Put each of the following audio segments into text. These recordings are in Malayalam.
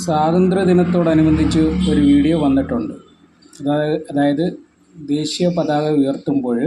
സ്വാതന്ത്ര്യദിനത്തോടനുബന്ധിച്ച് ഒരു വീഡിയോ വന്നിട്ടുണ്ട്. അതായത് ദേശീയ പതാക ഉയർത്തുമ്പോൾ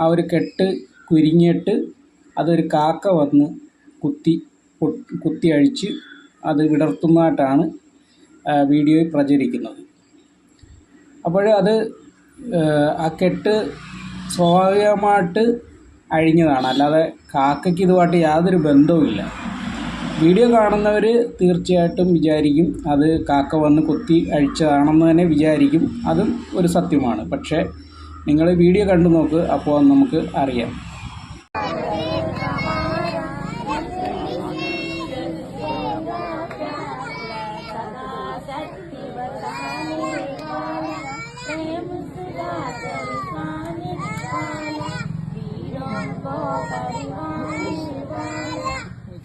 ആ ഒരു കെട്ട് കുരുങ്ങിയിട്ട് അതൊരു കാക്ക വന്ന് കുത്തി കുത്തി അഴിച്ച് അത് വിടർത്തുന്നതായിട്ടാണ് വീഡിയോയിൽ പ്രചരിക്കുന്നത്. അപ്പോൾ അത് ആ കെട്ട് സ്വാഭാവികമായിട്ട് അഴിഞ്ഞതാണ്. അല്ലാതെ കാക്കയ്ക്ക് ഇതുമായിട്ട് യാതൊരു ബന്ധവുമില്ല. വീഡിയോ കാണുന്നവർ തീർച്ചയായിട്ടും വിചാരിക്കും അത് കാക്ക വന്ന് കുത്തി അഴിച്ചതാണെന്ന് തന്നെ വിചാരിക്കും. അതും ഒരു സത്യമാണ്. പക്ഷേ നിങ്ങൾ വീഡിയോ കണ്ടു നോക്ക് അപ്പോൾ നമുക്ക് അറിയാം.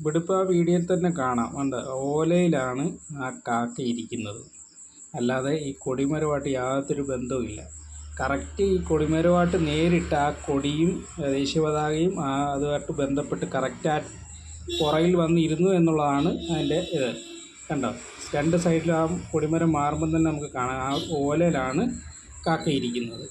ഇവിടെ ഇപ്പോൾ ആ വീഡിയോയിൽ തന്നെ കാണാം. എന്താ ഓലയിലാണ് ആ കാക്ക ഇരിക്കുന്നത്. അല്ലാതെ ഈ കൊടിമരമായിട്ട് യാതൊരു ബന്ധവുമില്ല കറക്റ്റ് ഈ കൊടിമരമായിട്ട് നേരിട്ട് ആ കൊടിയും ദേശീയ പതാകയും ആ അതുമായിട്ട് ബന്ധപ്പെട്ട് കറക്റ്റ് ആ പുറയിൽ വന്നിരുന്നു എന്നുള്ളതാണ് അതിന്റെ ഇത്. കണ്ടോ? രണ്ട് സൈഡിലും ആ കൊടിമരം മാറുമ്പം തന്നെ നമുക്ക് കാണാം. ആ ഓലയിലാണ് കാക്ക ഇരിക്കുന്നത്.